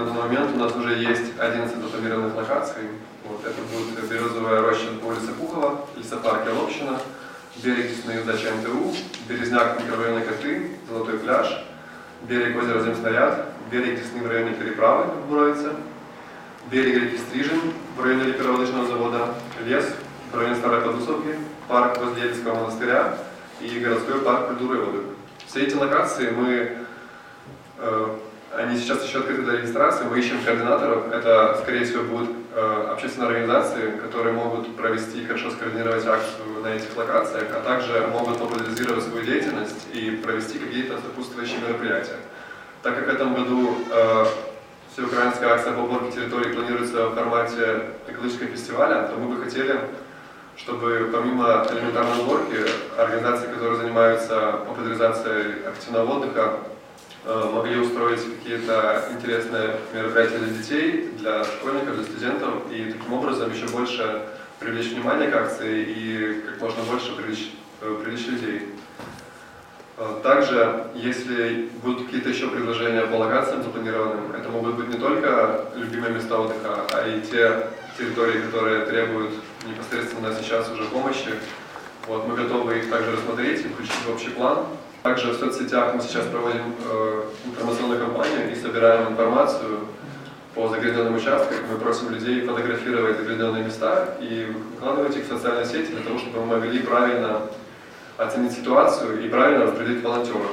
на данный момент у нас уже есть 11 запланированных локаций. Вот, это будет Березовая роща по улице Пухова, лесопарк Лобщина, берег Десны дача МТУ, Березняк микрорайона Коты, Золотой пляж, берег озера Земснаряд, берег Десны в районе Переправы в Буровице, берег реки Стрижень в районе ликероводочного завода, лес в районе Старой Подусовки, парк возле Ельского монастыря и городской парк культуры и. Все эти локации мы, э, они сейчас еще открыты для регистрации, мы ищем координаторов. Это, скорее всего, будут э, общественные организации, которые могут провести, хорошо скоординировать акцию на этих локациях, а также могут популяризировать свою деятельность и провести какие-то сопутствующие мероприятия. Так как в этом году э, всеукраинская акция по уборке территории планируется в формате экологического фестиваля, то мы бы хотели чтобы помимо элементарной уборки, организации, которые занимаются популяризацией активного отдыха, могли устроить какие-то интересные мероприятия для детей, для школьников, для студентов, и таким образом еще больше привлечь внимание к акции и как можно больше привлечь, э, привлечь людей. Э, также, если будут какие-то еще предложения по локациям запланированным, это могут быть не только любимые места отдыха, а и те территории, которые требуют непосредственно сейчас уже помощи. Вот, мы готовы их также рассмотреть и включить в общий план. Также в соцсетях мы сейчас проводим э, информационную кампанию и собираем информацию по загрязненным участкам. Мы просим людей фотографировать загрязненные места и выкладывать их в социальные сети для того, чтобы мы могли правильно оценить ситуацию и правильно распределить волонтеров.